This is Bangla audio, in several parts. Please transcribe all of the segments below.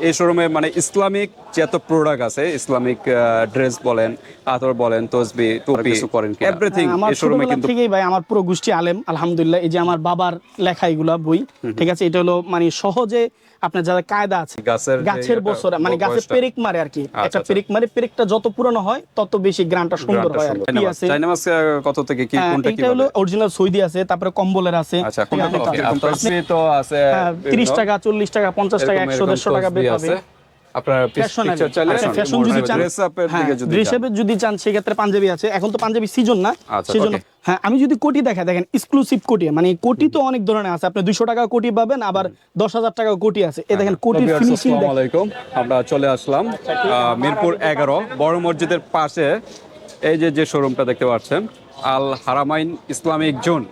এই শোরুমে মানে ইসলামিক যত প্রোডাক্ট আছে ইসলামিক ড্রেস বলেন আতর বলেন তসবি টুপি কিছু করেন এভরিথিং হ্যাঁ, এই শোরুমে কিন্তু থেকেই ভাই আমার পুরো গোষ্ঠী আলেম আলহামদুলিল্লাহ। এই যে আমার বাবার লেখা এগুলা বই ঠিক আছে এটা হলো মানে সহজে আপনার যারা কায়দা আছে গাছের গাছের বছর মানে গাছের। পেরেক মারে আর কি আচ্ছা, একটা আচ্ছা। পেরেক মারে পেরেকটা যত পুরনো হয় তত বেশি গ্রানটা সুন্দর হয় আর সুন্দর। কি। আছে? চাইনা মাছ কত থেকে কি হ্যাঁ, কোনটা কি এটা হলো অরিজিনাল সৌদি আছে তারপরে কম্বলের আছে আচ্ছা কোনটা কি এরকম তো আছে তিরিশ টাকা চল্লিশ টাকা পঞ্চাশ টাকা এরকম একশো এরকম দেড়শো টাকা তসবি বের আছে। আপনার ফ্যাশন যদি চান হ্যাঁ, যদি চান সেক্ষেত্রে পাঞ্জাবি আছে। এখন তো পাঞ্জাবি সিজন না। আচ্ছা, সেজন্য হ্যাঁ আমি যদি কোটি দেখা দেখেন এক্সক্লুসিভ কোটি। মানে কোটি তো অনেক ধরনের আছে। আপনি দুইশো টাকা কোটি পাবেন আবার দশ হাজার টাকা কোটি আছে। এ দেখেন কোটির ভিউয়ার্স, ফিনিশিং আসসালামু আলাইকুম। আমরা চলে আসলাম মিরপুর এগারো বড় মসজিদের পাশে। এই যে যে শোরুমটা দেখতে পাচ্ছেন আল হারামাইন ইসলামিক জোন।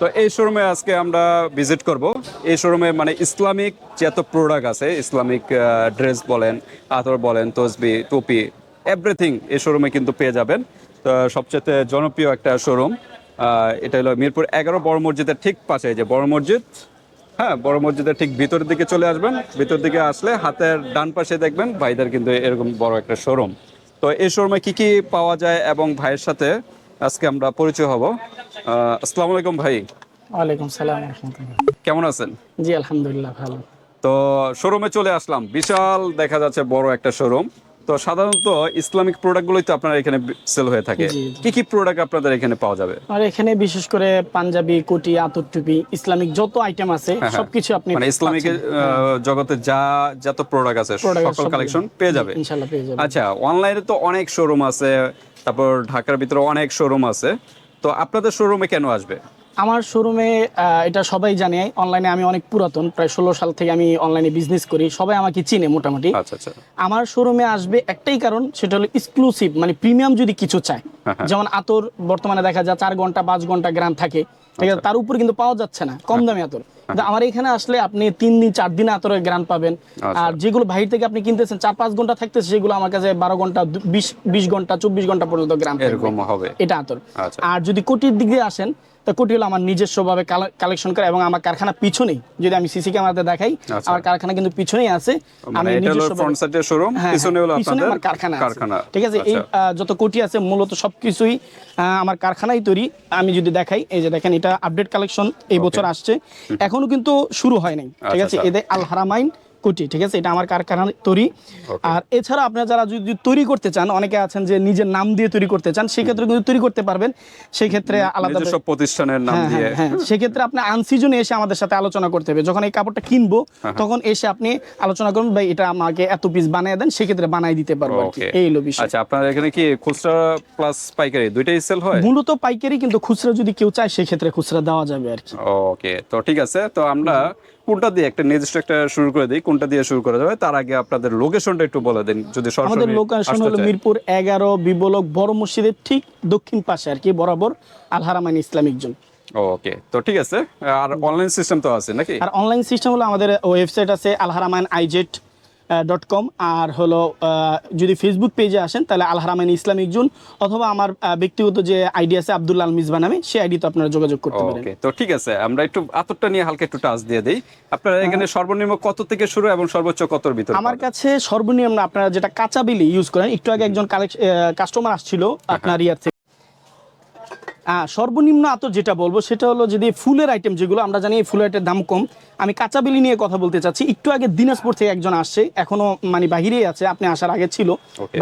তো এই শোরুমে আজকে আমরা ভিজিট করব। এই শোরুমে মানে ইসলামিক যত প্রোডাক্ট আছে, ইসলামিক ড্রেস বলেন, আতর বলেন, তসবি, টুপি এভরিথিং এই শোরুমে কিন্তু পেয়ে যাবেন। তো সবচেয়ে জনপ্রিয় একটা শোরুম এটা হলো মিরপুর এগারো বড় মসজিদের ঠিক পাশে যে বড় মসজিদ। হ্যাঁ বড় মসজিদের ঠিক ভিতরের দিকে চলে আসবেন। ভিতর দিকে আসলে হাতের ডান পাশে দেখবেন, ভাইদের কিন্তু এরকম বড় একটা শোরুম তো এই শোরুমে কি কি পাওয়া যায় এবং ভাইয়ের সাথে আজকে আমরা পরিচয় হব। আসসালামু আলাইকুম ভাই। ওয়ালাইকুম সালাম কেমন আছেন? জি আলহামদুলিল্লাহ ভালো। তো শোরুমে চলে আসলাম। বিশাল দেখা যাচ্ছে বড় একটা শোরুম। তো সাধারণত ইসলামিক প্রোডাক্টগুলোই তো আপনার এখানে সেল হয়ে থাকে। কি কি প্রোডাক্ট আপনাদের এখানে পাওয়া যাবে? আর এখানে বিশেষ করে পাঞ্জাবি কোটি আতর টুপি ইসলামিক যত আইটেম আছে সবকিছু আপনি মানে ইসলামিকের আহ, জগতে যা যত প্রোডাক্ট আছে সকল কালেকশন পেয়ে যাবে। ইনশাল্লাহ পেয়ে যাবেন আচ্ছা অনলাইনে তো অনেক শোরুম আছে তারপর ঢাকার ভিতরে অনেক শোরুম আছে। তো আপনাদের শোরুমে কেন আসবে? আমার শোরুমে এটা সবাই জানে অনলাইনে আমি অনেক পুরাতন প্রায় ষোলো সাল থেকে আমি অনলাইনে বিজনেস করি সবাই আমাকে চিনে মোটামুটি। আচ্ছা আচ্ছা। আমার শোরুমে আসবে একটাই কারণ সেটা হলো এক্সক্লুসিভ মানে প্রিমিয়াম যদি কিছু চায় হ্যাঁ, হ্যাঁ। যেমন আতর বর্তমানে দেখা যায় চার ঘণ্টা পাঁচ ঘণ্টা গ্রাম থাকে ঠিক আচ্ছা। আছে তার উপর কিন্তু পাওয়া যাচ্ছে না কম দামি আতর। আমার এখানে আসলে আপনি তিন দিন চার দিন আতরের গ্রাম পাবেন। আচ্ছা। আর যেগুলো বাহির থেকে আপনি কিনতেছেন চার পাঁচ ঘণ্টা থাকতেছে সেগুলো আমার কাছে বারো ঘণ্টা বিশ বিশ ঘণ্টা চব্বিশ ঘণ্টা পর্যন্ত গ্রাম এরকম হবে। এটা আতর। আচ্ছা। আর যদি কোটির দিকে আসেন তা কোটি হলো আমার নিজস্বভাবে কালেকশন করে এবং আমার কারখানা পিছনেই যদি আমি সিসি ক্যামেরাতে দেখাই আচ্ছা। আমার কারখানা কিন্তু পিছনেই আছে মানে এটা ফ্রন্ট সাইডের শোরুম হ্যাঁ, পিছনে হলো হ্যাঁ, আপনাদের আমার কারখানা। ঠিক আছে এই আচ্ছা। যত কোটি আছে মূলত সবকিছুই আমার কারখানাই তৈরি আমি যদি দেখাই এই যে দেখেন এটা আপডেট কালেকশন এই বছর আসছে এখনও কিন্তু শুরু হয় নাই ঠিক আচ্ছা, আছে। এদের আল হারামাইন কোটি ঠিক আছে? এটা আমার কারখানা তৈরি। আর এছাড়া আপনারা যারা যদি তৈরি করতে চান অনেকে আছেন যে নিজের নাম দিয়ে তৈরি করতে চান সেক্ষেত্রে কিন্তু তৈরি করতে পারবেন। সেক্ষেত্রে আলাদা নিজস্ব প্রতিষ্ঠানের নাম হ্যাঁ, দিয়ে। হ্যাঁ, হ্যাঁ। সেক্ষেত্রে আপনি আনসিজনে এসে আমাদের সাথে আলোচনা করতে হবে। যখন এই কাপড়টা কিনবো তখন এসে আপনি আলোচনা করুন ভাই এটা আমাকে এত পিস বানিয়ে দেন সেক্ষেত্রে বানাই দিতে পারব এই হলো বিষয়। আচ্ছা আপনার এখানে কি খুচরা প্লাস পাইকারি দুইটাই সেল হয়? মূলত পাইকারি কিন্তু খুচরা যদি কেউ চায় সেক্ষেত্রে খুচরা দেওয়া যাবে আর কি। ওকে তো ঠিক আছে। তো আমরা কোনটা দিয়ে? একটা নির্দিষ্ট একটা শুরু করে দিই কোনটা দিয়ে শুরু করা যাবে? তার আগে আপনাদের লোকেশনটা একটু বলে দিন যদি আমাদের লোকেশন হলো মিরপুর এগারো বিবলক বড় মসজিদের ঠিক দক্ষিণ পাশে আর কি বরাবর আলহারামাইন ইসলামিক জোন। ওকে তো ঠিক আছে। আর অনলাইন সিস্টেম তো আছে নাকি? আর অনলাইন সিস্টেম হলো আমাদের ওয়েবসাইট আছে আলহারামাইন আইজেট ডট কম আর হলো যদি ফেসবুক পেজে আসেন তাহলে আলহারামাইন ইসলামিক জোন অথবা আমার ব্যক্তিগত যে আইডি আছে আব্দুল্লাহ আল মিসবা নামে সেই আইডি তো আপনারা যোগাযোগ করতে পারেন। তো ঠিক আছে আমরা একটু আতরটা নিয়ে হালকা একটু টাচ দিয়ে দিই। আপনারা এখানে সর্বনিম্ন কত থেকে শুরু এবং সর্বোচ্চ কতর ভিতরে আমার কাছে সর্বনিম্ন আপনারা যেটা কাঁচা বিলি ইউজ করেন একটু আগে একজন কাস্টমার আসছিল আপনার ইয়ার থেকে। সর্বনিম্ন আতর যেটা বলব সেটা হলো যদি ফুলের আইটেম যেগুলো আমরা জানি এই ফুলের আইটের দাম কম। আমি কাঁচা বেলি নিয়ে কথা বলতে চাচ্ছি। একটু আগে দিনাজপুর থেকে একজন আসছে এখনও মানে বাহিরেই আছে আপনি আসার আগে ছিল।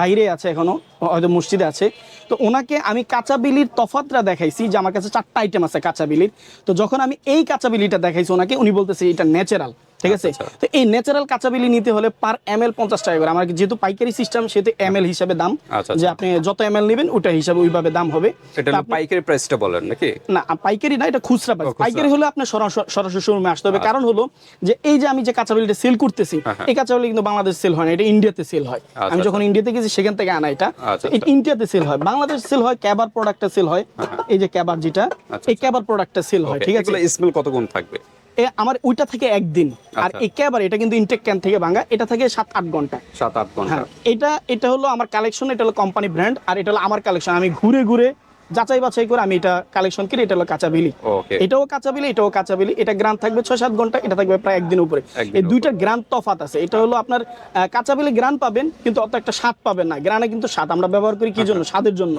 বাহিরেই আছে এখনও। হয়তো মসজিদে আছে। তো ওনাকে আমি কাঁচা বিলির তফাতটা দেখাইছি যে আমার কাছে চারটা আইটেম আছে কাঁচা বিলির তো যখন আমি এই কাঁচা বিলিটা দেখাইছি ওনাকে উনি বলতেছে এটা ন্যাচারাল ঠিক আছে? আচ্ছা, তো এই ন্যাচারাল কাঁচা বিলি নিতে হলে পার এম এল পঞ্চাশ টাকা করে। আমার যেহেতু পাইকারি সিস্টেম সেহেতু এম এল হিসাবে দাম। আচ্ছা, যে আচ্ছা। আপনি যত এম এল নেবেন ওটা হিসাবে ওইভাবে দাম হবে। এটা পাইকারি প্রাইসটা বলেন নাকি? না পাইকারি না এটা খুচরা প্রাইস পাইকারি হলে আপনার সরাসরি সরাসরি শোরুমে আসতে হবে। কারণ হলো যে এই যে আমি যে কাঁচা বিলিটা সেল করতেছি হ্যাঁ, হ্যাঁ। এই কাঁচা বিলি কিন্তু বাংলাদেশ সেল হয় না এটা ইন্ডিয়াতে সেল হয়। আচ্ছা, আমি যখন ইন্ডিয়াতে গেছি সেখান থেকে আনা এটা। আচ্ছা, এটা ইন্ডিয়াতে সেল হয়। বাংলাদেশ সেল হয় ক্যাবার প্রোডাক্টটা সেল হয়। এই যে ক্যাবার যেটা আচ্ছা, এই ক্যাবার প্রোডাক্টটা সেল হয় ঠিক আছে? স্মেল কতক্ষণ থাকবে? এ আমার ওইটা থেকে একদিন। আর একেবারে এই ক্যাবার এটা কিন্তু ইনটেক ক্যান থেকে ভাঙা এটা থেকে সাত আট ঘণ্টা। সাত আট ঘণ্টা। হ্যাঁ এটা এটা হলো আমার কালেকশন এটা হলো কোম্পানি ব্র্যান্ড আর এটা হলো আমার কালেকশন আমি ঘুরে ঘুরে যাচাই বাছাই করে আমি এটা কালেকশন করি এটা হলো কাঁচা বিলি। এটাও কাঁচা বিলি এটাও কাঁচা বিলি। এটা গ্রাম থাকবে ছয় সাত ঘণ্টা এটা থাকবে প্রায় একদিন উপরে। এই দুইটা গ্রাম তফাত আছে। এটা হলো আপনার কাঁচা বিলি গ্রান পাবেন কিন্তু অত একটা স্বাদ পাবেন না। গ্রানে কিন্তু স্বাদ আমরা ব্যবহার করি কি জন্য? স্বাদের জন্য।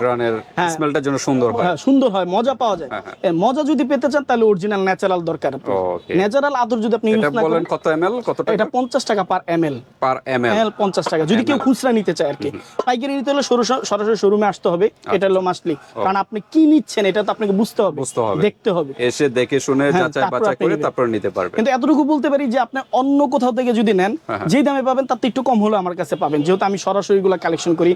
হ্যাঁ। স্মেলটার জন্য সুন্দর হয়। হ্যাঁ, সুন্দর হয় মজা পাওয়া যায়। হ্যাঁ, হ্যাঁ। মজা যদি পেতে চান তাহলে অরিজিনাল ন্যাচারাল দরকার ন্যাচারাল আদর যদি আপনি ইউজ না করেন কত এমএল কত টাকা? এটা পঞ্চাশ টাকা পার এম এল পার এমএল এল পঞ্চাশ টাকা। যদি কেউ খুচরা নিতে চায় আর কি। পাইকারি নিতে হলে সরু- সরাসরি শোরুমে আসতে হবে। এটা হলো মাসলি কারণ আপনি কি নিচ্ছেন এটা তো আপনাকে বুঝতে হবে বুঝতে হবে। দেখতে হবে। এসে দেখে শুনে হ্যাঁ, যাচাই বাছাই করে তারপর নিতে পারবেন। কিন্তু এতটুকু বলতে পারি যে আপনি অন্য কোথাও থেকে যদি নেন হ্যাঁ, যেই দামে পাবেন তার একটু কম হলেও আমার কাছে পাবেন। যেহেতু আমি সরাসরি গুলো কালেকশন করি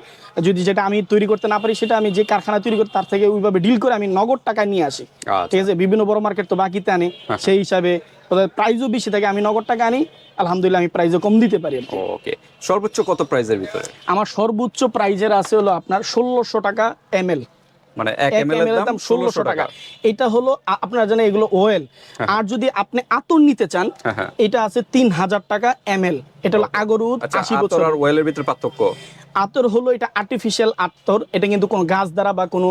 যদি যেটা আমি তৈরি করতে না পারি সেটা আমি যে কারখানা তৈরি করি তার থেকে ওইভাবে ডিল করে আমি নগদ টাকায় নিয়ে আসি। আচ্ছা। ঠিক আছে? বিভিন্ন বড় মার্কেট তো বাকিতে আনি সেই হিসাবে ওদের প্রাইসও বেশি থাকে আমি নগদ টাকা আনি আলহামদুলিল্লাহ আমি প্রাইসও কম দিতে পারি ওকে সর্বোচ্চ কত প্রাইসের ভিতরে? আমার সর্বোচ্চ প্রাইজের আছে হলো আপনার ষোলোশো টাকা এম এল মানে এক এক এমএল এর দাম ষোলোশো টাকা। এটা হলো আপনারা জানেন এগুলো ওয়েল আর যদি আপনি আতর নিতে চান হ্যাঁ, হ্যাঁ। এটা আছে তিন হাজার টাকা এম এটা হলো আগরুদ আচ্ছা আশি আতর বছর আর ওয়েলের ভিতরে পার্থক্য? আতর হলো এটা আর্টিফিশিয়াল আতর এটা কিন্তু কোনো গাছ দ্বারা বা কোনো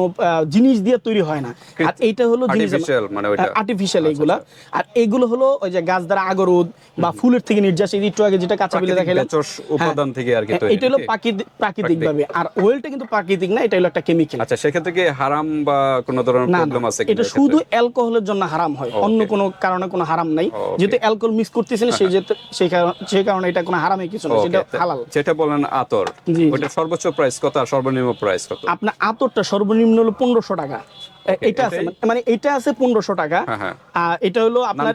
জিনিস দিয়ে তৈরি হয় না। আর এইটা হলো মানে ওইটা? আচ্ছা, আর্টিফিশিয়াল এইগুলা আর এইগুলো হলো ওই যে গাছ দ্বারা আগরুদ বা ফুলের থেকে নির্যাস এই যে একটু আগে যেটা কাঁচা বিলে প্রাকৃতিক দেখাইলাম। উপাদান থেকে আর কি হ্যাঁ, এটা হলো প্রাকৃতিক প্রাকৃতিক। ভাবে। আর ওয়েলটা কিন্তু প্রাকৃতিক না এটা হলো একটা কেমিক্যাল আচ্ছা সেক্ষেত্রে কি হারাম বা কোনো ধরনের প্রবলেম আছে এটা শুধু অ্যালকোহলের জন্য হারাম হয়। অন্য কোনো কারণে কোনো হারাম নাই। যেহেতু অ্যালকোহল মিক্স করতেছেন সেই যেহেতু সেই কারণ- সেই কারণে এটা কোনো হারামে কিছু না সেটা হালাল। যেটা বলেন আতর। জি। ওটা সর্বোচ্চ প্রাইস কত আর সর্বনিম্ন প্রাইস কত? আপনার আতরটা সর্বনিম্ন হলো পনেরোশো টাকা। এটা আছে মানে- মানে এটা আছে পনেরোশো টাকা। হ্যাঁ, হ্যাঁ। আর এটা হলো আপনার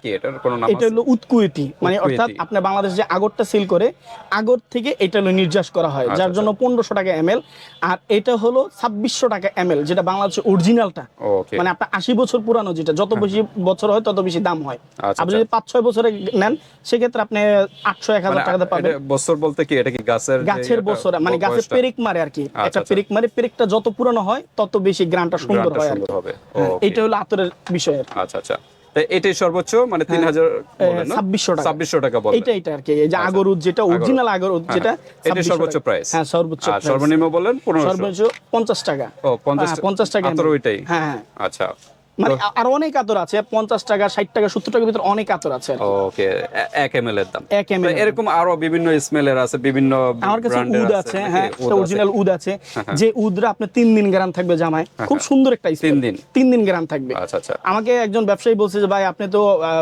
এটা? হলো উৎকুয়েতি। মানে অর্থাৎ আপনার বাংলাদেশ যে আগরটা সেল করে আগর থেকে এটা হলো নির্যাস করা হয় আচ্ছা, যার জন্য পনেরোশো টাকা এম আর এটা হলো ছাব্বিশশো টাকা এম যেটা বাংলাদেশের অরিজিনালটা মানে আপনার আশি বছর পুরানো যেটা যত বেশি বছর হয় তত বেশি দাম হয়। আচ্ছা, আপনি যদি পাঁচ ছয় বছরে নেন সেক্ষেত্রে আপনি আটশো এক হাজার মানে টাকাতে পাবেন। বছর বলতে কি? এটা কি গাছের গাছের বছর মানে গাছের? পেরেক মারে আর কি। আচ্ছা, একটা আচ্ছা। পেরেক মারে পেরেকটা যত পুরানো হয় তত বেশি গ্রানটা সুন্দর হয় আর কি। হবে। হ্যাঁ, এটা হলো আতরের বিষয় আচ্ছা আচ্ছা। এটাই সর্বোচ্চ মানে তিন হাজার ছাব্বিশশো টাকা। ছাব্বিশশো টাকা বলে। এটা এটা আর কি যে আগরুদ যেটা অরিজিনাল আগরুদ হ্যাঁ, যেটা এটা সর্বোচ্চ। প্রাইস হ্যাঁ সর্বোচ্চ আর সর্বনিম্ন বলেন পনেরো সর্বোচ্চ পঞ্চাশ টাকা। ও পঞ্চাশ হ্যাঁ, পঞ্চাশ টাকা আতর ওইটাই। হ্যাঁ হ্যাঁ। আচ্ছা। মানে আর অনেক আতর আছে পঞ্চাশ টাকা ষাট টাকা সত্তর টাকার ভিতরে অনেক আতর আছে ওকে এক এম এর দাম। এক ml এরকম আরও বিভিন্ন স্মেলের আছে বিভিন্ন আমার কাছে উদ আছে হ্যাঁ অরিজিনাল উদ আছে। যে উদরা আপনি তিন দিন গ্রাম থাকবে জামায়। খুব সুন্দর একটা smell। তিন দিন? তিন দিন গ্রাম থাকবে। আচ্ছা আচ্ছা। আমাকে একজন ব্যবসায়ী বলছে যে ভাই আপনি তো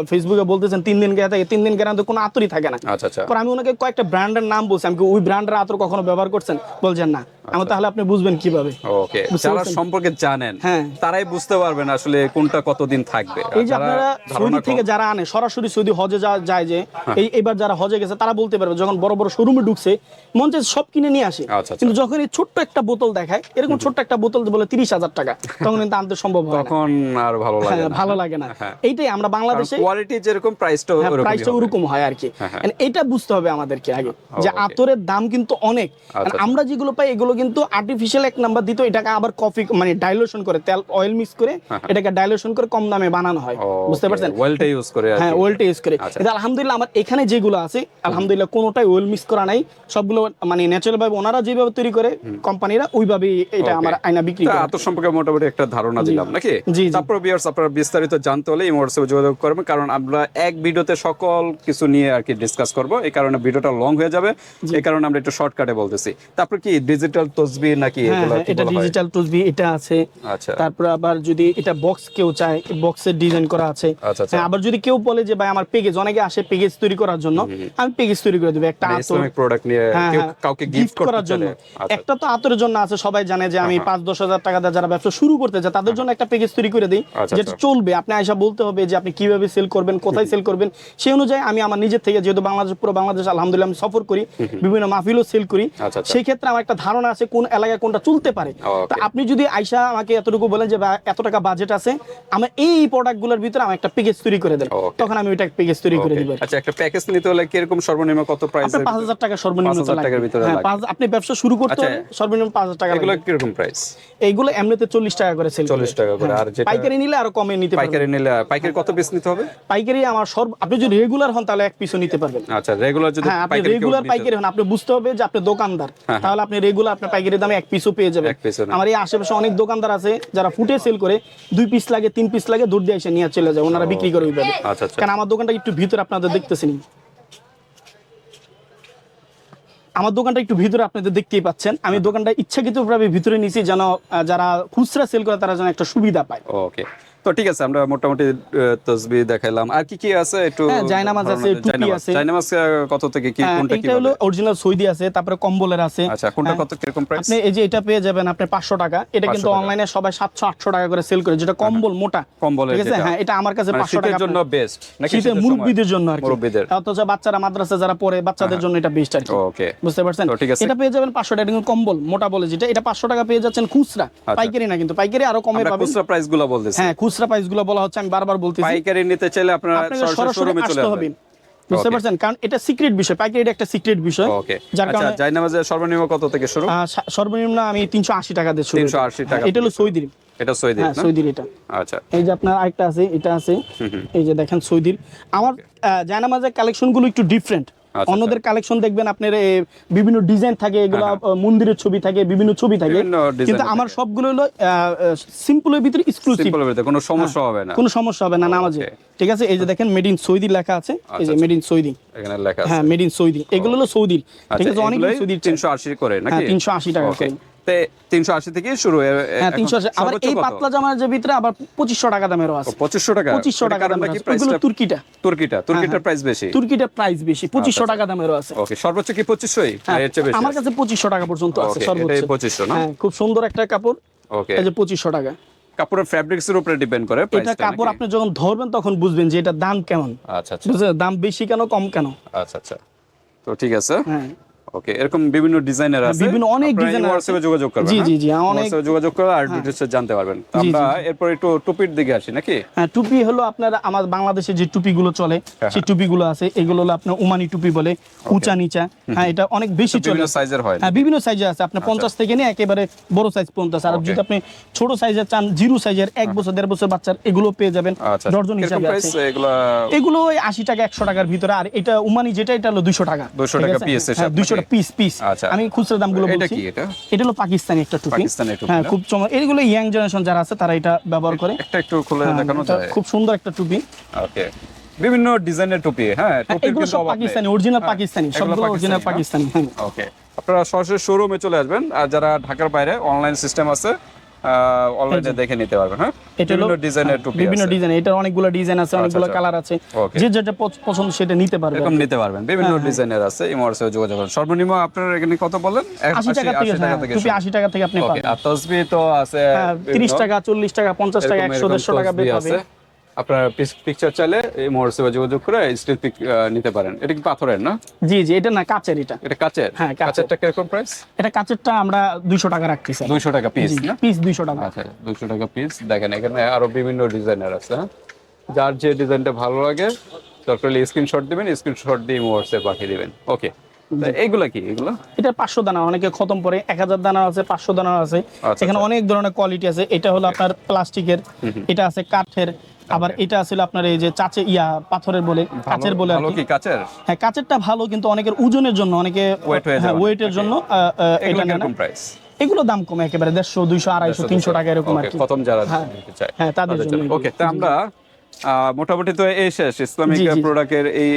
ফেসবুকে বলতেছেন তিন দিন গ্রাম থাকে তিন দিন গ্রাম তো কোনো আতরই থাকে না। আচ্ছা আচ্ছা। পর আমি ওনাকে কয়েকটা ব্র্যান্ডের নাম বলছি। আমি ওই ব্র্যান্ডের আতর কখনো ব্যবহার করছেন? বলছেন না। আমি তাহলে আপনি বুঝবেন কীভাবে। ওকে যারা সম্পর্কে জানেন হ্যাঁ। তারাই বুঝতে পারবেন আসলে কোনটা কতদিন থাকবে? এই যে আপনারা সৌদি থেকে যারা আনে সরাসরি সৌদি হজে যায় যে এই এবার যারা হজে গেছে তারা বলতে পারবে যখন বড় বড় শোরুমে ঢুকছে মন চায় সব কিনে নিয়ে আসে। আচ্ছা, আচ্ছা। কিন্তু যখন এই ছোট্ট একটা বোতল দেখায় এরকম ছোট্ট একটা বোতল বলে তিরিশ হাজার টাকা তখন কিন্তু আনতে সম্ভব হয় তখন আর ভালো লাগে হ্যাঁ, না। ভালো লাগে না। হ্যাঁ। এইটাই আমরা বাংলাদেশে কোয়ালিটি যেরকম প্রাইসটা হ্যাঁ, প্রাইসটা ওরকম হয় আর কি। হ্যাঁ, হ্যাঁ। এটা বুঝতে হবে আমাদেরকে আগে যে আতরের দাম কিন্তু অনেক। আচ্ছা, আমরা যেগুলো পাই এগুলো কিন্তু আর্টিফিশিয়াল এক নাম্বার দিত এটাকে আবার কফি মানে ডাইলুশন করে তেল অয়েল মিক্স করে এটাকে ডাইলুশন করে কম দামে বানানো হয়। বুঝতে পারছেন? ওয়েলটা ইউজ করে হ্যাঁ। ওয়েলটা ইউজ করে। আচ্ছা। কিন্তু আলহামদুলিল্লাহ আমার এখানে যেগুলো আছে আলহামদুলিল্লাহ কোনোটাই ওয়েল মিক্স করা নাই। সবগুলো মানে ন্যাচারাল ভাবে ওনারা যেভাবে তৈরি করে কোম্পানিরা ওইভাবেই এটা আমার আয়না বিক্রি করে। আতর সম্পর্কে মোটামুটি একটা ধারণা দিলাম নাকি? জি। তারপর ভিউয়ার্স আপনারা বিস্তারিত জানতে হলে এই হোয়াটসঅ্যাপে যোগাযোগ করবেন কারণ আমরা এক ভিডিওতে সকল কিছু নিয়ে আর কি ডিসকাস করব। এই কারণে ভিডিওটা লং হয়ে যাবে। এই কারণে আমরা একটু শর্টকাটে বলতেছি। তারপর কি ডিজিটাল তসবি নাকি হ্যাঁ হ্যাঁ এটা ডিজিটাল টুসবি এটা আছে। আচ্ছা। তারপর আবার যদি এটা বক্স কেউ চায় বক্সের ডিজাইন করা আছে। আচ্ছা, আচ্ছা। হ্যাঁ, আবার যদি কেউ বলে যে ভাই আমার পেগেজ অনেকে আসে পেগেজ তৈরি করার জন্য। আমি পেগেজ তৈরি করে দেবো একটা মানে ইসলামিক প্রোডাক্ট নিয়ে হ্যাঁ, হ্যাঁ, কাউকে গিফট করার জন্য। আচ্ছা। একটা তো আতরের জন্য আছে সবাই জানে যে আমি পাঁচ দশ হাজার টাকা দিয়ে যারা ব্যবসা শুরু করতে চায় তাদের জন্য একটা প্যাকেজ তৈরি করে দিই যেটা। চলবে। আপনি আয়সা বলতে হবে যে আপনি কীভাবে সেল করবেন কোথায় সেল করবেন। সেই অনুযায়ী আমি আমার নিজের থেকে যেহেতু বাংলাদেশ পুরো বাংলাদেশ আলহামদুলিল্লাহ আমি সফর করি বিভিন্ন মাহফিলও সেল করি। সেই ক্ষেত্রে আমার একটা ধারণা আছে কোন এলাকায় কোনটা চলতে পারে। তা আপনি যদি আয়সা আমাকে এতটুকু বলেন যে এত টাকা বাজেট আছে আছে আমার এই প্রোডাক্টগুলোর ভিতরে আমি একটা প্যাকেজ তৈরি করে দেন তখন আমি ওইটা প্যাকেজ তৈরি করে দিব আচ্ছা একটা প্যাকেজ নিতে হলে কীরকম সর্বনিম্ন কত প্রাইস পাঁচ হাজার টাকা সর্বনিম্ন 5,000 টাকার ভিতরে হ্যাঁ। আপনি ব্যবসা শুরু করতে আচ্ছা। হলে সর্বনিম্ন পাঁচ হাজার টাকা এগুলো লাগবে। কীরকম প্রাইস এইগুলো এমনিতে চল্লিশ টাকা করে সেল 40 টাকা করে, আর যেটা- পাইকারি নিলে আরও কমে নিতে পারবেন। পাইকারি নিলে পাইকারি কত পিস নিতে হবে? পাইকারি আমার সর্ব আপনি যদি রেগুলার হন তাহলে এক পিসও নিতে পারবেন। আচ্ছা রেগুলার যদি হ্যাঁ আপনি পাইকারি রেগুলার পাইকারি হন আপনি বুঝতে হবে যে আপনি দোকানদার। হ্যাঁ। তাহলে আপনি রেগুলার আপনার পাইকারি দামে এক পিসও পেয়ে যাবেন। আমার এই আশেপাশে অনেক দোকানদার আছে যারা ফুটে সেল করে দুই পিস লাগে তিন পিস লাগে দূর দিয়ে এসে নিয়ে চলে যায় ওনারা বিক্রি করে ওইভাবে। আচ্ছা, আচ্ছা। কারণ আমার দোকানটা একটু ভিতরে আপনাদের দেখতেছেন আমার দোকানটা একটু ভিতরে আপনাদের দেখতেই পাচ্ছেন। আমি দোকানটা ইচ্ছাকৃতভাবে ভিতরে নিয়েছি যেন যারা খুচরা সেল করে তারা যেন একটা সুবিধা পায়। ওকে তো ঠিক আছে আমরা মোটামুটি তসবি দেখাইলাম। আর কি কি আছে একটু হ্যাঁ, জায়নামাজ আছে, টুপি আছে। জায়নামাজ কত থেকে? কি হ্যাঁ, কোনটা কি এটা হলো অরিজিনাল সৌদি আছে তারপরে কম্বলের আছে। আচ্ছা কোনটা হ্যাঁ। কত কীরকম প্রাইস আপনি এই যে এটা পেয়ে যাবেন আপনি পাঁচশো টাকা। এটা কিন্তু অনলাইনে সবাই সাতশো আটশো টাকা করে সেল করে যেটা কম্বল মোটা। কম্বলের ঠিক আছে? হ্যাঁ এটা আমার কাছে মানে পাঁচশো শীতের টাকা জন্য বেস্ট নাকি শীতের সময়? জন্য আর কি। মুরব্বিদের। অথচ বাচ্চারা মাদ্রাসা যারা পড়ে বাচ্চাদের জন্য এটা বেস্ট আর কি। ওকে বুঝতে পারছেন? তো ঠিক আছে। এটা পেয়ে যাবেন পাঁচশো টাকা কিন্তু কম্বল মোটা বলে যেটা। এটা পাঁচশো টাকা পেয়ে যাচ্ছেন খুচরা। পাইকারি না কিন্তু পাইকারি আরও কমে পাবেন। খুচরা প্রাইসগুলো বলতেছি। হ্যাঁ খুচরা প্রাইসগুলো বলা হচ্ছে আমি বারবার বলতেছি। পাইকারি নিতে চাইলে আপনারা সরাসরি আসতে হবে। বুঝতে পারছেন? কারণ এটা সিক্রেট বিষয়। পাইকারি এটা একটা সিক্রেট বিষয়। ওকে যার আচ্ছা কারণে জায়নামাজের সর্বনিম্ন কত থেকে শুরু? সর্বনিম্ন আমি তিনশো আশি টাকা দিয়ে শুরু 380 টাকা এটা হলো সৌদির। এটা সৈদি হ্যাঁ না? সৌদির এটা। আচ্ছা। এই যে আপনার আরেকটা আছে এটা আছে। এই যে দেখেন সৌদির। আমার জায়নামাজের কালেকশনগুলো একটু ডিফারেন্ট অন্যদের কালেকশন দেখবেন আপনার বিভিন্ন ডিজাইন থাকে এগুলো মন্দিরের ছবি থাকে বিভিন্ন ছবি থাকে। কিন্তু। আমার সবগুলো হলো সিম্পলের ভিতরে এক্সক্লুসিভ সিম্পল ভিতরে কোনো সমস্যা হবে না। কোনো সমস্যা হবে না নামাজে। ঠিক আছে? এই যে দেখেন মেড ইন সৌদি লেখা আছে। এই যে আচ্ছা, মেড ইন সৌদি এখানে লেখা আছে। হ্যাঁ মেড ইন সৌদি এগুলো হলো সৌদি ঠিক আচ্ছা আছে অনেক সৌদি সৌদির 380 করে নাকি? হ্যাঁ, 380 টাকা করে। তে 380 থেকে শুরু হ্যাঁ তিনশো আবার সর্বোচ্চ এই পাতলা জামার যে ভিতরে আবার পঁচিশশো টাকা দামেরও আছে। 2500 টাকা? পঁচিশশো টাকা দামের তুর্কিটা। তুর্কিটা? তুর্কিটার প্রাইস বেশি? তুর্কিটার প্রাইস বেশি। পঁচিশশো টাকা দামেরও আছে। ওকে সর্বোচ্চ কি 2500ই হ্যাঁ, এর চেয়ে বেশি। আমার কাছে পঁচিশশো টাকা পর্যন্ত আছে Okay, সর্বোচ্চ। এটাই 2500 না? হ্যাঁ খুব সুন্দর একটা কাপড়। ওকে। এই যে পঁচিশশো টাকা। কাপড়ের ফ্যাব্রিক্স এর উপরে ডিপেন্ড করে এটা কাপড় আপনি যখন ধরবেন তখন বুঝবেন যে এটা দাম কেমন। আচ্ছা আচ্ছা। দাম বেশি কেন কম কেন? আচ্ছা আচ্ছা। তো ঠিক আছে। হ্যাঁ। ওকে এরকম বিভিন্ন হ্যাঁ, আছে। বিভিন্ন অনেক যোগাযোগ করবেন জি হ্যাঁ? জি জি অনেক যোগাযোগ আর হ্যাঁ। ডিটেইলস জানতে পারবেন। আমরা এরপর একটু টুপির দিকে আসি নাকি? হ্যাঁ টুপি হলো আপনার আমার বাংলাদেশে যে টুপিগুলো চলে সেই টুপিগুলো আছে। এগুলো হলো আপনার টুপি বলে উঁচা নিচা। হ্যাঁ এটা অনেক বেশি চলে। বিভিন্ন সাইজের হয় হ্যাঁ বিভিন্ন সাইজে আছে। আপনার আচ্ছা। 50 থেকে নিয়ে একেবারে বড় সাইজ পর্যন্ত আছে। আর যদি আপনি ছোট সাইজের চান জিরো সাইজের এক বছর দেড় বছর বাচ্চার এগুলো পেয়ে যাবেন। আচ্ছা, আচ্ছা। ডর্জন হিসাবে আছে। এগুলো? এগুলো 80 টাকা 100 টাকার ভিতরে। আর এটা ওমানি যেটা এটা হলো 200 টাকা। 200 টাকা 200 পিস পিস আচ্ছা। আমি খুচরা দামগুলো বলছি। এটা? হলো পাকিস্তানি একটা টুপি। হ্যাঁ খুব চমক এইগুলো ইয়াং জেনারেশন যারা আছে তারা এটা ব্যবহার করে। একটা একটু খুলে হ্যাঁ, দেখানো যায়। খুব সুন্দর একটা টুপি। ওকে। বিভিন্ন ডিজাইনের টুপি হ্যাঁ, হ্যাঁ এগুলো সব পাকিস্তানি অরিজিনাল হ্যাঁ, পাকিস্তানি সবগুলো অরিজিনাল পাকিস্তানি ওকে। আপনারা সরাসরি শোরুমে চলে আসবেন। আর যারা ঢাকার বাইরে অনলাইন সিস্টেম আছে অনলাইনে দেখে নিতে পারবেন হ্যাঁ? এটা বিভিন্ন ডিজাইনের হ্যাঁ, টুপি বিভিন্ন ডিজাইন এটার অনেকগুলো ডিজাইন আছে অনেকগুলো আচ্ছা। কালার আছে। যে যেটা পছন্দ সেটা নিতে পারবেন এরকম নিতে পারবেন বিভিন্ন ডিজাইনের আছে ইমোর্সে যোগাযোগ করুন। সর্বনিম্ন আপনার এখানে কত বলেন? আশি টাকা থেকে হ্যাঁ, টুপি আশি টাকা থেকে আপনি পাবেন। আর তসবি তো আছে হ্যাঁ, তিরিশ টাকা চল্লিশ টাকা পঞ্চাশ টাকা এরকম একশো এরকম দেড়শো টাকা তসবি বের আপনার পিকচার চাইলে এই মোহরসে যোগাযোগ করে স্টিল পিক নিতে পারেন। এটা কি পাথরের না? জি জি এটা না কাচের এটা। এটা কাচের? হ্যাঁ, কাচের। কাচেরটা কীরকম প্রাইস এটা কাচেরটা আমরা দুইশো টাকা রাখতেছি। দুইশো টাকা পিস না? পিস দুইশো টাকা। আচ্ছা দুশো টাকা পিস দেখেন এখানে আরও বিভিন্ন ডিজাইনার আছে হ্যাঁ? যার যে ডিজাইনটা ভালো লাগে দরকার হলে স্ক্রিনশট দিবেন স্ক্রিনশট দিয়ে হোয়াটসঅ্যাপ পাঠিয়ে দিবেন। ওকে এইগুলা কি এগুলো? এটা পাঁচশো দানা অনেকে খতম পরে এক হাজার দানা আছে পাঁচশো দানা আছে। আচ্ছা, এখানে আচ্ছা। অনেক ধরনের কোয়ালিটি আছে। এটা হলো আপনার প্লাস্টিকের এটা আছে কাঠের আবার এটা আসলে আপনার এই যে চাচে ইয়া পাথরের বলে কাচের বলে ভালো কি। কাচের? হ্যাঁ কাচেরটা ভালো কিন্তু অনেকের ওজনের জন্য অনেকে Weight হয়ে ওয়েটের জন্য এটা না। প্রাইস এগুলো দাম কমে একেবারে দেড়শো দুইশো আড়াইশো তিনশো টাকা এরকম আর কি। প্রথম যারা হ্যাঁ। হ্যাঁ, তাদের জন্য ওকে তা আমরা মোটামুটি তো এই শেষ ইসলামিক। প্রোডাক্টের এই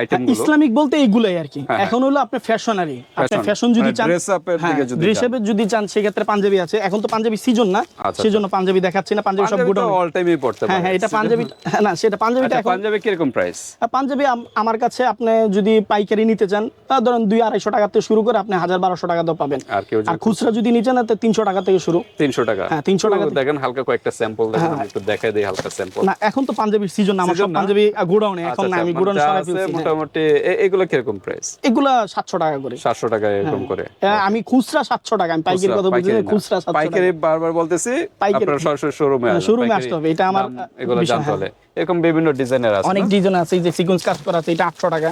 আইটেম ইসলামিক বলতে এইগুলোই আর কি। হ্যাঁ, হ্যাঁ। এখন হলো আপনার ফ্যাশনারি। আপনি ফ্যাশন যদি মানে চান dress up এর দিকে যদি ড্রেস আপের যদি চান সেক্ষেত্রে পাঞ্জাবি আছে। এখন তো পাঞ্জাবি সিজন না। আচ্ছা, সেজন্য পাঞ্জাবি দেখাচ্ছি না পাঞ্জাবি সব অল টাইমই পড়তে হ্যাঁ পারে। হ্যাঁ এটা পাঞ্জাবি হ্যাঁ, না সেটা পাঞ্জাবিটা আচ্ছা এখন পাঞ্জাবি কীরকম প্রাইস পাঞ্জাবি আমার কাছে আপনি যদি পাইকারি নিতে চান ধরেন দুই আড়াইশো টাকা থেকে শুরু করে আপনি হাজার বারোশো টাকা তো পাবেন। আর কেউ আর খুচরা যদি নিতে চান তো তিনশো টাকা থেকে শুরু। তিনশো টাকা। হ্যাঁ, 300 টাকা দেখেন হালকা কয়েকটা স্যাম্পল দেখেন হ্যাঁ। একটু দেখাই দিই হালকা স্যাম্পল না এখন এখন তো পাঞ্জাবির সিজন না আমার সব পাঞ্জাবি গোডাউনে এখন আচ্ছা, না আমি গুড়াউন সারা মানে সরাই ফেলছি। হ্যাঁ। মোটামুটি এগুলো এগুলো কীরকম প্রাইস এগুলো 700 টাকা করে। সাতশো টাকা এরকম করে? হ্যাঁ, আমি খুচরা সাতশো টাকা আমি পাইকারি কথা বলছি খুচরা সাতশো টাকা। পাইকারি বারবার বলতেছি। আপনারা সরাসরি শোরুমে আসুন। শোরুমে আসতে হবে, এটা আমার, এগুলো জানতে হ্যাঁ। হলে। এরকম বিভিন্ন ডিজাইনের আছে অনেক ডিজাইন আছে এই যে সিকোয়েন্স কাজ করা আছে এটা আটশো টাকা।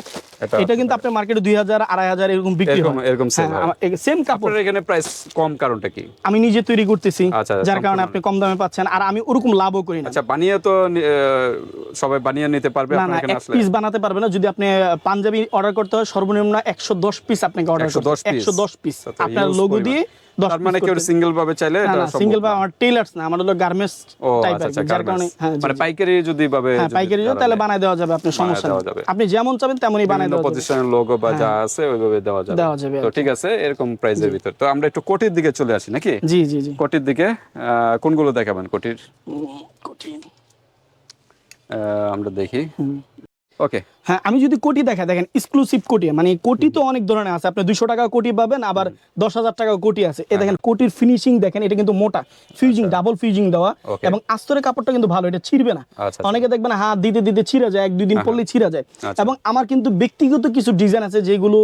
এটা কিন্তু আপনার মার্কেটে দুই হাজার আড়াই হাজার এরকম বিক্রি হয়। এরকম sell হয়। সেম কাপড়। এখানে প্রাইস কম কারণটা কি? আমি নিজে তৈরি করতেছি আচ্ছা, যার কারণে আপনি কম দামে পাচ্ছেন আর আমি ওরকম লাভও করি না। আচ্ছা বানিয়ে তো সবাই বানিয়ে নিতে পারবে না আপনার এখানে আসলে? পিস বানাতে পারবে না। যদি আপনি পাঞ্জাবি অর্ডার করতে হয় সর্বনিম্ন একশো দশ পিস আপনাকে অর্ডার 110 করতে piece? একশো দশ পিস আচ্ছা, আপনার লোগো দিয়ে তার মানে কেউ সিঙ্গেল ভাবে চাইলে এটা সম্ভব সিঙ্গেল বা না। আমার টেলার্স না আমার হলো গার্মেন্টস টাইপ কি, যার কারণে। হ্যাঁ মানে পাইকারি যদি ভাবে হ্যাঁ পাইকারি তারা তাহলে বানায় দেওয়া যাবে আপনি সমস্যা নেই। আপনি যেমন চাবেন তেমনই বানায় দেওয়া যাবে। লোগো বা যা আছে ওইভাবে দেওয়া যাবে। দেওয়া যাবে তো ঠিক আছে এরকম প্রাইসের ভিতর। তো আমরা একটু কোটির দিকে চলে আসি নাকি? জি জি জি। কোটির দিকে আহ, কোনগুলো দেখাবেন কোটির? আহ, আমরা দেখি। ওকে হ্যাঁ আমি যদি কোটি দেখা দেখেন এক্সক্লুসিভ কোটি মানে কোটি তো অনেক ধরনের আছে। আপনি দুশো টাকা কোটি পাবেন আবার দশ হাজার টাকা কোটি আছে। হ্যাঁ, এ দেখেন কোটির ফিনিশিং দেখেন এটা কিন্তু মোটা। ফিউজিং ডাবল ফিউজিং দেওয়া। এবং আস্তরের কাপড়টা কিন্তু ভালো এটা ছিঁড়বে না। আচ্ছা, আচ্ছা। অনেকে দেখবেন হাত দিতে দিতে ছিঁড়ে যায় এক দুই দিন পরলে ছিঁড়ে যায়। আচ্ছা। এবং আমার কিন্তু ব্যক্তিগত কিছু ডিজাইন আছে যেগুলো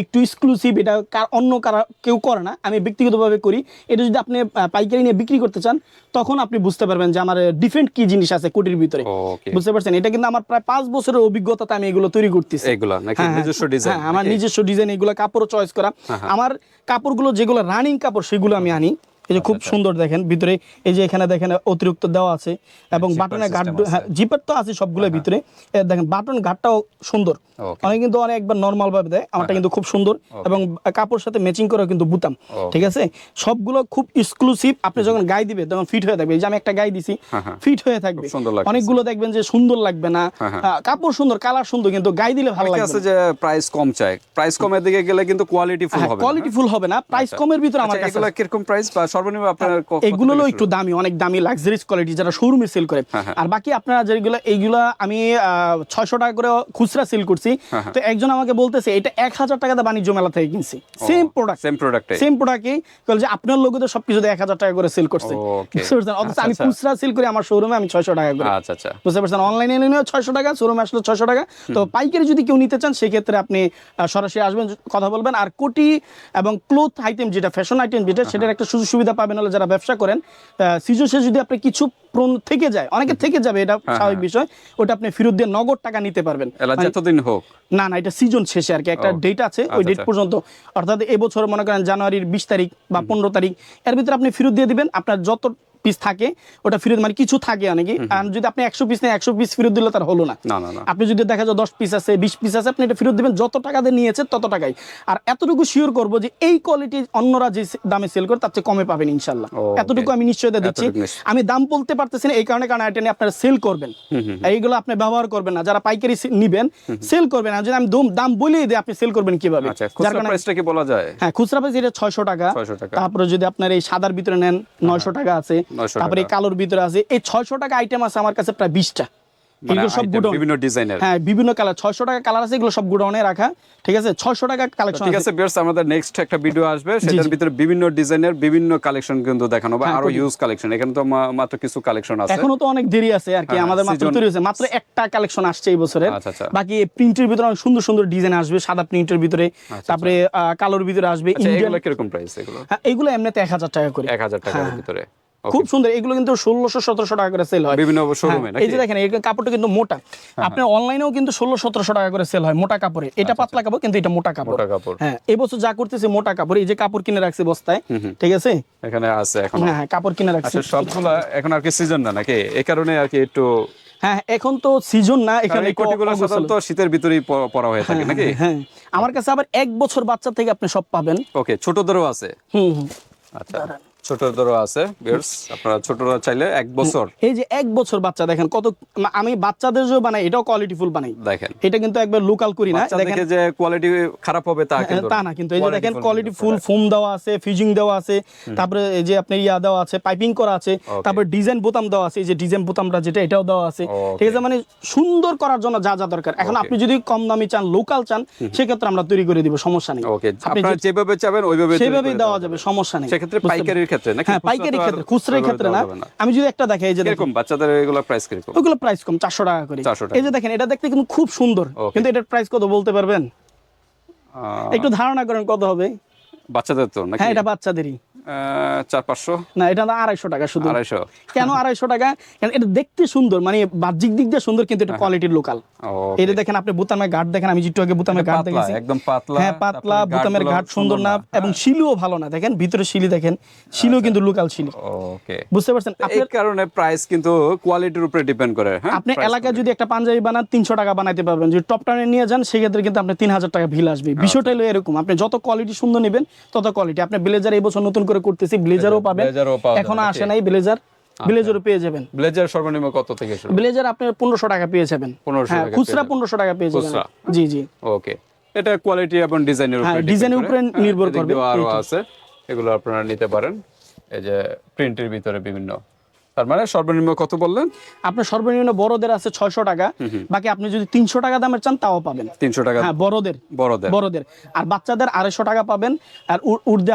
একটু এক্সক্লুসিভ এটা অন্য কারা কেউ করে না। আমি ব্যক্তিগতভাবে করি। এটা যদি আপনি পাইকারি নিয়ে বিক্রি করতে চান তখন আপনি বুঝতে পারবেন যে আমার ডিফারেন্ট কি জিনিস আছে কোটির ভিতরে। বুঝতে পারছেন? এটা কিন্তু আমার প্রায় পাঁচ বছরের অভিজ্ঞতাতে আমি এগুলো তৈরি করতেছি। এইগুলা নাকি হ্যাঁ, হ্যাঁ, নিজস্ব ডিজাইন হ্যাঁ, আমার নিজস্ব ডিজাইন এগুলো কাপড় চয়েস করা। আমার কাপড়গুলো যেগুলো রানিং কাপড় সেগুলো আমি আনি। এই যে আচ্ছা, খুব সুন্দর দেখেন ভিতরে এই যে এখানে দেখেন অতিরিক্ত দেওয়া আছে এবং বাটনের ঘাট system হ্যাঁ জিপার তো আছে সবগুলোর ভিতরে। দেখেন বাটন ঘাটটাও সুন্দর. অনেক কিন্তু অনেক একবার নর্মাল ভাবে দেয় আমারটা কিন্তু খুব সুন্দর। এবং কাপড় সাথে ম্যাচিং করে কিন্তু বুতাম ঠিক আছে? সবগুলো খুব এক্সক্লুসিভ আপনি যখন গায়ে দিবে তখন ফিট হয়ে থাকবে। এই যে আমি একটা গায়ে দিছি হ্যাঁ, হ্যাঁ। ফিট হয়ে থাকবে। অনেকগুলো দেখবেন যে সুন্দর লাগবে না। হ্যাঁ, হ্যাঁ। কাপড় সুন্দর কালার সুন্দর কিন্তু গাই দিলে ভালো লাগবে আছে যে প্রাইস কম চাই প্রাইস কমের দিকে গেলে কিন্তু কোয়ালিটি ফুল হ্যাঁ হবে কোয়ালিটি ফুল হবে না। প্রাইস কমের ভিতরে আমার কাছে এগুলো কীরকম প্রাইস বা সর্বনিম্ন আপনার ক- এগুলো একটু দামি অনেক দামি লাক্সারিস কোয়ালিটি যারা শোরুমে সেল করে। হ্যাঁ, হ্যাঁ। আর বাকি আপনারা যেগুলো এইগুলো আমি ছয়শো টাকা করে খুচরা সেল করছি। হ্যাঁ, হ্যাঁ। তো একজন আমাকে বলতেছে এটা এক হাজার টাকাতে বাণিজ্য মেলা থেকে কিনছি। সেম প্রোডাক্ট সেম প্রোডাক্টে সেম প্রোডাক্টে যে আপনার লোগোতে সবকিছু এক হাজার টাকা করে সেল করছে। অথচ আমি আচ্ছা, খুচরা সেল করি আমার শোরুমে আমি ছয়শো টাকা করে। আচ্ছা আচ্ছা। বুঝতে পারছেন? অনলাইনে নিলেও ছয়শো টাকা শোরুমে আসলে ছয়শো টাকা। তো পাইকারি যদি কেউ নিতে চান সেক্ষেত্রে আপনি সরাসরি আসবেন কথা বলবেন। আর কোটি এবং ক্লোথ আইটেম যেটা ফ্যাশন আইটেম যেটা সেটার একটা সুযোগ সুবিধা পাবেন হলে যারা ব্যবসা করেন সিজন শেষে যদি আপনি কিছু প্রণ থেকে যায় অনেকে থেকে যাবে এটা স্বাভাবিক বিষয় ওটা আপনি ফেরত দিয়ে নগদ টাকা নিতে পারবেন। মানে- যতদিন হোক। না না এটা সিজন শেষে আর কি একটা ডেট আছে ওই আচ্ছা, ডেট আচ্ছা। পর্যন্ত। অর্থাৎ এবছর মনে করেন জানুয়ারির বিশ তারিখ বা পনেরো তারিখ এর ভিতরে আপনি ফেরত দিয়ে দিবেন আপনার যত পিস থাকে ওটা ফেরত মানে কিছু থাকে অনেকে। আর যদি আপনি একশো পিস নেন একশো পিস ফেরত দিলে তার হলো না। আপনি যদি দেখা যায় দশ পিস আছে বিশ পিস আছে আপনি এটা ফেরত দিবেন যত টাকা দিয়ে নিয়েছে তত টাকাই। আর এতটুকু শিওর করব যে এই কোয়ালিটি অন্যরা যে দামে সেল করে তার চেয়ে কমে পাবেন ইনশাল্লাহ। এতটুকু আমি নিশ্চয়তা দিচ্ছি। আমি দাম বলতে পারতেছি না এই কারণে কারণ এটা নিয়ে আপনারা সেল করবেন। এইগুলো আপনি ব্যবহার করবেন না। যারা পাইকারি নিবেন সেল করবেন। আর যদি আমি দম- বলেই দিই আপনি সেল করবেন কীভাবে? আচ্ছা যার খুচরা কারণে কি বলা যায়? হ্যাঁ খুচরা প্রাইস এটা ছয়শো টাকা। তারপরে যদি আপনার এই সাদার ভিতরে নেন নয়শো টাকা আছে। 900 তারপরে কালোর ভিতরে আছে এই ছয়শো টাকা আইটেম আছে আমার কাছে প্রায় বিশটা। মানে এগুলো সব গুডাউন। বিভিন্ন ডিজাইনের হ্যাঁ বিভিন্ন কালার। ছয়শো টাকা কালার আছে এগুলো সব গুডাউনে রাখা। ঠিক আছে? ছয়শো টাকা কালেকশন ঠিক আছে। আমাদের নেক্সট একটা ভিডিও আসবে। সেটার ভিতরে বিভিন্ন ডিজাইনের বিভিন্ন কালেকশন কিন্তু দেখানো হবে হ্যাঁ, আরও ইউজ কালেকশন এখানে তো মাত্র কিছু কালেকশন আছে। এখনও তো অনেক দেরি আছে আর কি। হ্যাঁ, আমাদের মাত্র তৈরি হয়েছে। মাত্র একটা কালেকশন আসছে এই বছরের। আচ্ছা, আচ্ছা। বাকি প্রিন্টের ভিতরে অনেক সুন্দর সুন্দর ডিজাইন আসবে সাদা প্রিন্টের ভিতরে। তারপরে কালোর ভিতরে আসবে আচ্ছা এগুলো কীরকম প্রাইস এগুলো? হ্যাঁ এগুলো এমনিতে এক হাজার টাকা করে। এক হাজার টাকার। ভিতরে। খুব সুন্দর এগুলো কিন্তু ষোলোশো সতেরোশো টাকা করে সেল হয়। বিভিন্ন শোরুমে হ্যাঁ, এই যে দেখেন এই কাপড়টা কিন্তু মোটা। আপনার অনলাইনেও কিন্তু ষোলো সতেরোশো টাকা করে সেল হয় মোটা কাপড়ে। এটা পাতলা কাপড় কিন্তু এটা মোটা কাপড়। কাপড়। হ্যাঁ এবছর যা করতেছে মোটা কাপড় এই যে কাপড় কিনে রাখছে বস্তায় ঠিক আছে? এখানে আছে এখন। হ্যাঁ হ্যাঁ কাপড় কিনে রাখছে। আচ্ছা সবগুলা এখন আর কি সিজন না নাকি? এই কারণে আর কি একটু হ্যাঁ এখন তো সিজন না এখানে। সাধারণত শীতের ভিতরেই পরা হয়ে থাকে নাকি? হ্যাঁ আমার কাছে আবার এক বছর বাচ্চা থেকে আপনি সব পাবেন। ওকে ছোটদেরও আছে? হুম হুম। আচ্ছা। ছোটদেরও আছে আপনারা ছোটরা চাইলে এক বছর। এই যে এক বছর বাচ্চা দেখেন কত আমি বাচ্চাদের যে বানাই এটাও বানাই। দেখেন। এটা কিন্তু একবার লোকাল করি না দেখেন যে কোয়ালিটি খারাপ হবে তা কিন্তু তা না। কিন্তু এই যে দেখেন কোয়ালিটি ফুল। ফোম দেওয়া আছে ফিউজিং দেওয়া আছে তারপরে এই যে আপনার ইয়া দেওয়া আছে পাইপিং করা আছে তারপরে ডিজাইন বোতাম দেওয়া আছে এই যে ডিজাইন বোতামটা যেটা এটাও দেওয়া আছে। ঠিক আছে মানে সুন্দর করার জন্য যা যা দরকার। এখন আপনি যদি কম দামি চান লোকাল চান সেক্ষেত্রে আমরা তৈরি করে দিব সমস্যা নেই। ওকে আপনি আপনারা যেভাবে চাবেন ওইভাবে সেভাবেই দেওয়া যাবে সমস্যা নেই। সেক্ষেত্রে পাইকারির? ক্ষেত্রে নাকি হ্যাঁ পাইকারি ক্ষেত্রে খুচরা ক্ষেত্রে না। আমি যদি একটা দেখাই এই যে এরকম বাচ্চাদের এগুলো প্রাইস কীরকম? ওগুলো প্রাইস কম চারশো টাকা করে। 400। এই যে দেখেন এটা দেখতে কিন্তু খুব সুন্দর। কিন্তু এটার প্রাইস কত বলতে পারবেন? একটু ধারণা করেন কত হবে? বাচ্চাদের তো নাকি? হ্যাঁ এটা বাচ্চাদেরই। চার পাঁচশো না এটা আড়াইশো টাকা শুধু। আড়াইশো। কেন আড়াইশো টাকা? এটা দেখতে সুন্দর মানে বাহ্যিক দিক দিয়ে সুন্দর কিন্তু এটা কোয়ালিটির লোকাল এটা দেখেন আপনি বুতামের ঘাট দেখেন আমি আগে বুতামের ঘাট দেখেছি। একদম পাতলা, হ্যাঁ পাতলা বুতামের ঘাট সুন্দর না এবং শিলুও ভালো না দেখেন ভিতরে শিলি দেখেন শিলু কিন্তু লোকাল শিলি। ওকে। বুঝতে পারছেন? এই কারণে প্রাইস কিন্তু কোয়ালিটির উপরে ডিপেন্ড করে হ্যাঁ? আপনি এলাকায় যদি একটা পাঞ্জাবি বানান তিনশো টাকা বানাইতে পারবেন। যদি টপ টাউনে নিয়ে যান সেক্ষেত্রে কিন্তু আপনি তিন হাজার টাকা ভিল আসবে। বিষয়টা হলো এরকম আপনি যত কোয়ালিটি সুন্দর নেবেন তত কোয়ালিটি আপনি ব্লেজার এই বছর নতুন করে করতেছি ব্লেজারও পাবেন। এখনও আসে নাই ব্লেজার। ব্লেজারও পেয়ে যাবেন। ব্লেজার সর্বনিম্ন কত থেকে শুরু ব্লেজার আপনি 1500 টাকা পেয়ে যাবেন। 1500 হ্যাঁ টাকা খুচরা পেয়ে যাবেন। পনেরোশো টাকা পেয়ে যাবেন? জি জি। ওকে। এটা কোয়ালিটি এবং ডিজাইনের উপরে ডিজাইনের উপর নির্ভর করবে, আরও আছে। এগুলো আপনারা নিতে পারেন। এই যে প্রিন্টের ভিতরে বিভিন্ন তার মানে সর্বনিম্ন কত বললেন? আপনার সর্বনিম্ন বড়দের আছে ছয়শো টাকা বাকি আপনি যদি তিনশো টাকা দামের চান তাও পাবেন। তিনশো টাকা হ্যাঁ বড়দের। বড়দের। বড়দের। আর বাচ্চাদের আড়াইশো টাকা পাবেন আর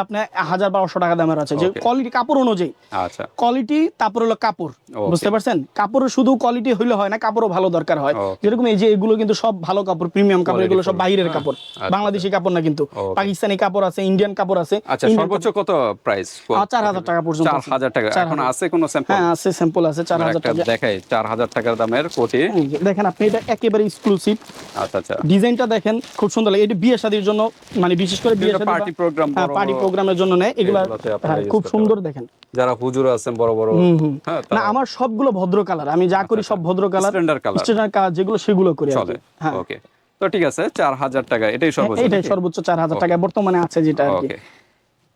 আপনার হাজার বারোশো টাকা দামের আছে। যে কোয়ালিটি কাপড় অনুযায়ী। আচ্ছা। কোয়ালিটি তারপর হলো কাপড়। বুঝতে পারছেন? কাপড়ের শুধু কোয়ালিটি হইলে হয় না কাপড়ও ভালো দরকার হয়। যেরকম এই যে এগুলো কিন্তু সব ভালো কাপড় প্রিমিয়াম কাপড় এগুলো সব বাইরের কাপড়। আচ্ছা, বাংলাদেশি কাপড় না কিন্তু। পাকিস্তানি কাপড় আছে ইন্ডিয়ান কাপড় আছে। আচ্ছা সর্বোচ্চ কত প্রাইস আহ, 4000 টাকা পর্যন্ত চার। হাজার টাকা। এখন আছে কোনো স্যাম্পল হ্যাঁ আছে স্যাম্পল আছে চার হাজার টাকা। দেখাই চার হাজার টাকার দামের কোটি। দেখেন আপনি এটা একেবারে এক্সক্লুসিভ আচ্ছা আচ্ছা। ডিজাইনটা দেখেন খুব সুন্দর লাগে। এটা বিয়ে শাদীর জন্য মানে বিশেষ করে বিয়ে program, বড় পার্টি প্রোগ্রামের জন্য নেয়। এগুলা হ্যাঁ, খুব সুন্দর দেখেন। যারা হুজুর আছেন বড় বড়। হ্যাঁ না আমার সবগুলো ভদ্র কালার আমি যা করি সব ভদ্র colour Standard colour। Standard colour যেগুলো সেগুলো করি চলে হ্যাঁ। ওকে তো ঠিক আছে চার হাজার টাকা এটাই সর্বোচ্চ এইটাই নাকি? সর্বোচ্চ চার হাজার টাকা বর্তমানে আছে যেটা আর কি।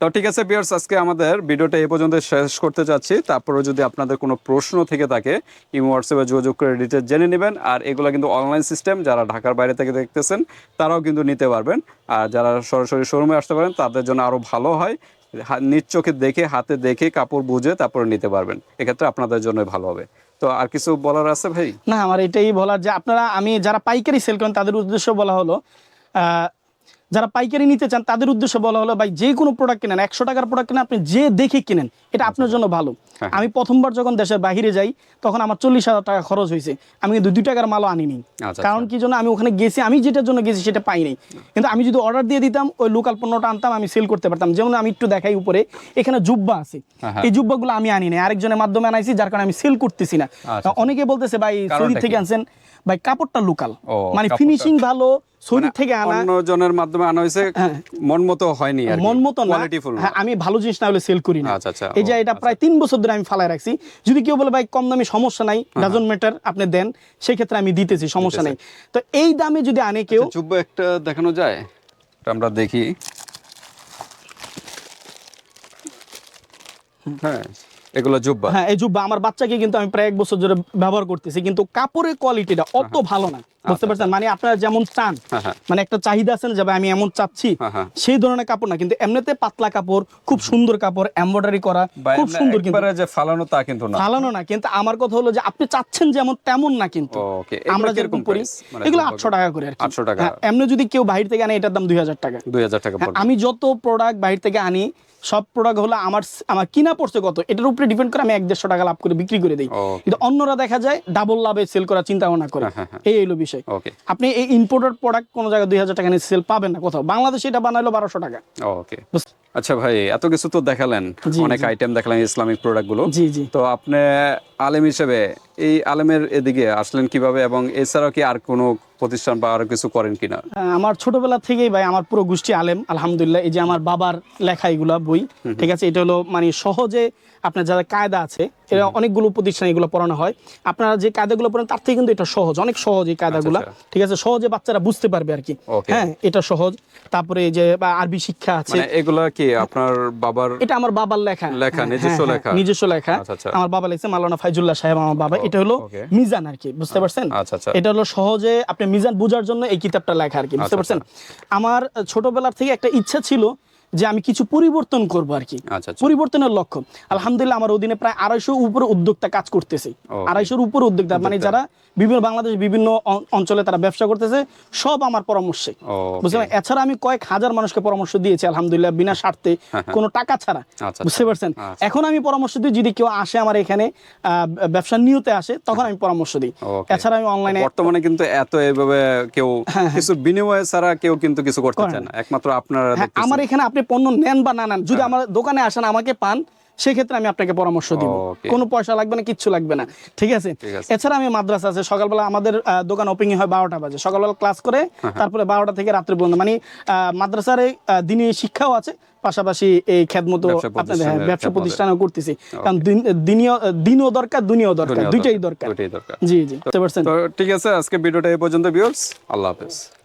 তো ঠিক আছে পিয়ার্স আজকে আমাদের ভিডিওটা এই পর্যন্ত শেষ করতে যাচ্ছি তারপরে যদি আপনাদের কোনো প্রশ্ন থেকে থাকে, ইমো, হোয়াটসঅ্যাপে যোগাযোগ করে ডিটেল জেনে নেবেন। আর এগুলো কিন্তু অনলাইন সিস্টেম যারা ঢাকার বাইরে থেকে দেখতেছেন, তারাও কিন্তু নিতে পারবেন। আর যারা সরাসরি শোরুমে আসতে পারেন, তাদের জন্য আরও ভালো হয়। নিজ চোখে দেখে, হাতে দেখে, কাপড় বুঝে তারপরে নিতে পারবেন। এক্ষেত্রে আপনাদের জন্য ভালো হবে। তো আর কিছু বলার আছে ভাই? না, আমার এটাই বলার যে আপনারা, আমি যারা পাইকারি সেল করেন, তাদের উদ্দেশ্য বলা হলো যারা পাইকারি নিতে চান তাদের উদ্দেশ্যে বলা হলো ভাই যে কোনো প্রোডাক্ট কিনেন একশো টাকার প্রোডাক্ট কিনেন আপনি যে দেখে কিনেন এটা আপনার জন্য ভালো। হ্যাঁ। আমি প্রথমবার যখন দেশের বাইরে যাই তখন আমার চল্লিশ হাজার টাকা খরচ হয়েছে। আমি কিন্তু দুই টাকার মালও আনিনি। আচ্ছা, কারণ কি জন্য? আমি ওখানে গেছি আমি যেটার জন্য গেছি সেটা পাই নাই। কিন্তু আমি যদি অর্ডার দিয়ে দিতাম ওই লোকাল পণ্যটা আনতাম আমি সেল করতে পারতাম। যেমন আমি একটু দেখাই উপরে এখানে জুব্বা আছে। হ্যাঁ। এই জুব্বাগুলো আমি আনি নাই। আরেকজনের মাধ্যমে আনাইছি যার কারণে আমি সেল করতেছি না। আচ্ছা। অনেকে বলতেছে ভাই সৌদি থেকে আনছেন। ভাই কাপড়টা লোকাল মানে ফিনিশিং ভালো সৌদি থেকে আনা অন্য জনের মাধ্যমে আনা হয়েছে মন মতো হয়নি আর মন মতো না। হ্যাঁ, আমি ভালো জিনিস না হলে সেল করি না। আচ্ছা, আচ্ছা, এই যে এটা প্রায় তিন বছর ধরে আমি ফালায় রাখছি। যদি কেউ বলে ভাই কম দামি সমস্যা নাই হ্যাঁ, ডাজন ম্যাটার আপনি দেন। সেই ক্ষেত্রে আমি দিতেছি সমস্যা নেই। তো এই দামে যদি আনে কেউ জুব্ব একটা দেখানো যায়? এটা আমরা দেখি। হ্যাঁ। এগুলো জুব্বা? হ্যাঁ এই জুব্বা আমার বাচ্চাকে কিন্তু আমি প্রায় এক বছর ধরে ব্যবহার করতেছি কিন্তু কাপড়ের কোয়ালিটিটা অত ভালো না বুঝতে পারছেন? মানে আপনারা যেমন চান হ্যাঁ, হ্যাঁ। মানে একটা চাহিদা আছে না যে আমি এমন চাচ্ছি হ্যাঁ, হ্যাঁ। সেই ধরনের কাপড় না কিন্তু এমনিতে পাতলা কাপড় খুব সুন্দর কাপড় এমব্রয়ডারি করা খুব সুন্দর কিন্তু। যে ফালানো তা কিন্তু না। ফালানো না কিন্তু আমার কথা হলো যে আপনি চাচ্ছেন যেমন তেমন না কিন্তু। আমরা যেরকম করি এগুলো আটশো টাকা করে আর কি। 800 টাকা। হ্যাঁ, এমনি যদি কেউ বাইরে থেকে আনে এটার দাম দুই হাজার টাকা। দুই হাজার টাকা হ্যাঁ, আমি যত প্রোডাক্ট বাইরে থেকে আনি সব প্রোডাক্ট হলো আমার আমার কিনা পড়ছে কত এটার উপরে ডিপেন্ড করে আমি এক দেড়শো টাকা লাভ করে বিক্রি করে দিই। কিন্তু অন্যরা দেখা যায় ডাবল লাভে সেল করার চিন্তা ভাবনা করে। হ্যাঁ, হ্যাঁ, এই হলো বিষয়। আপনি এই ইম্পোর্টেড প্রোডাক্ট কোনো জায়গায় দুই হাজার টাকা নিয়ে সেল পাবেন না কোথাও। বাংলাদেশে এটা বানাইলো বারোশো টাকা। ওকে আচ্ছা ভাই এত কিছু তো দেখালেন। অনেক আইটেম দেখালেন ইসলামিক প্রোডাক্টগুলো। জি জি। তো আপনি আলেম হিসেবে এই আলেমের এদিকে আসলেন কীভাবে? এবং এছাড়াও কি আর কোনো প্রতিষ্ঠান বা আরও কিছু করেন কিনা? আমার ছোটবেলা থেকেই ভাই আমার পুরো গোষ্ঠী আলেম আলহামদুলিল্লাহ। এই যে আমার বাবার লেখা এগুলা বই ঠিক আছে? এটা হলো মানে সহজে আপনার যারা কায়দা আছে এরা অনেকগুলো প্রতিষ্ঠান এগুলো পড়ানো হয়। আপনারা যে কায়দাগুলো পড়েন তার থেকে কিন্তু এটা সহজ অনেক সহজ এই কায়দাগুলো আচ্ছা। ঠিক আছে? সহজে বাচ্চারা বুঝতে পারবে আর কি। হ্যাঁ এটা সহজ। তারপরে এই যে আরবি শিক্ষা আছে। মানে এগুলা কি আপনার বাবার এটা আমার বাবার লেখা। লেখা, হ্যাঁ, নিজস্ব হ্যাঁ, লেখা? নিজস্ব লেখা। আচ্ছা, আচ্ছা। আমার বাবা লিখছে মাওলানা ফাইজুল্লাহ সাহেব আমার বাবা। এটা হলো মিজান আর কি বুঝতে পারছেন? আচ্ছা, আচ্ছা। এটা হলো সহজে আপনি মিজান বোঝার জন্য এই কিতাবটা লেখা আর কি বুঝতে আচ্ছা, পারছেন? আমার ছোটবেলার থেকে একটা ইচ্ছা ছিল যে আমি কিছু পরিবর্তন করব আর কি। আচ্ছা আচ্ছা। পরিবর্তনের লক্ষ্য। আলহামদুলিল্লাহ আমার অধীনে প্রায় আড়াইশো উপরে উদ্যোক্তা কাজ করতেছে। আড়াইশোর উপরে উদ্যোক্তা মানে যারা বিভিন্ন বাংলাদেশ বিভিন্ন অঞ্চলে তারা ব্যবসা করতেছে সব আমার পরামর্শে। পারছেন এছাড়া আমি কয়েক হাজার মানুষকে পরামর্শ দিয়েছি আলহামদুলিল্লাহ বিনা স্বার্থে কোনো টাকা ছাড়া। আচ্ছা, বুঝতে পারছেন। এখন আমি পরামর্শ দিই যদি কেউ আসে আমার এখানে আহ, ব্যবসার নিয়তে আসে তখন আমি পরামর্শ দিই। এছাড়া আমি অনলাইনে বর্তমানে কিন্তু এত এইভাবে কেউ হ্যাঁ, কিছু বিনিময়ে ছাড়া কেউ কিন্তু কিছু করতে চায় না। একমাত্র আপনারা হ্যাঁ আমার এখানে আপনি পণ্য নেন বা না নেন যদি আমার দোকানে আসেন আমাকে পান সেক্ষেত্রে আমি আপনাকে পরামর্শ দিব। কোনো পয়সা লাগবে না কিচ্ছু লাগবে না। ঠিক আছে? এছাড়া আমি মাদ্রাসা আছে সকালবেলা আমাদের দোকান ওপেনিং হয় বারোটা বাজে। সকালবেলা ক্লাস করে তারপরে বারোটা থেকে রাত্রে পর্যন্ত। মানে মাদ্রাসার আহ, শিক্ষাও আছে পাশাপাশি এই খেদমত আপনাদের হ্যাঁ, ব্যবসা। প্রতিষ্ঠানও করতেছি। কারণ দিন- দিনও দরকার দুনিয়াও দরকার দুইটাই দরকার। জি জি। ঠিক আছে আজকে ভিডিওটা এই পর্যন্ত ভিউয়ার্স আল্লাহ হাফেজ।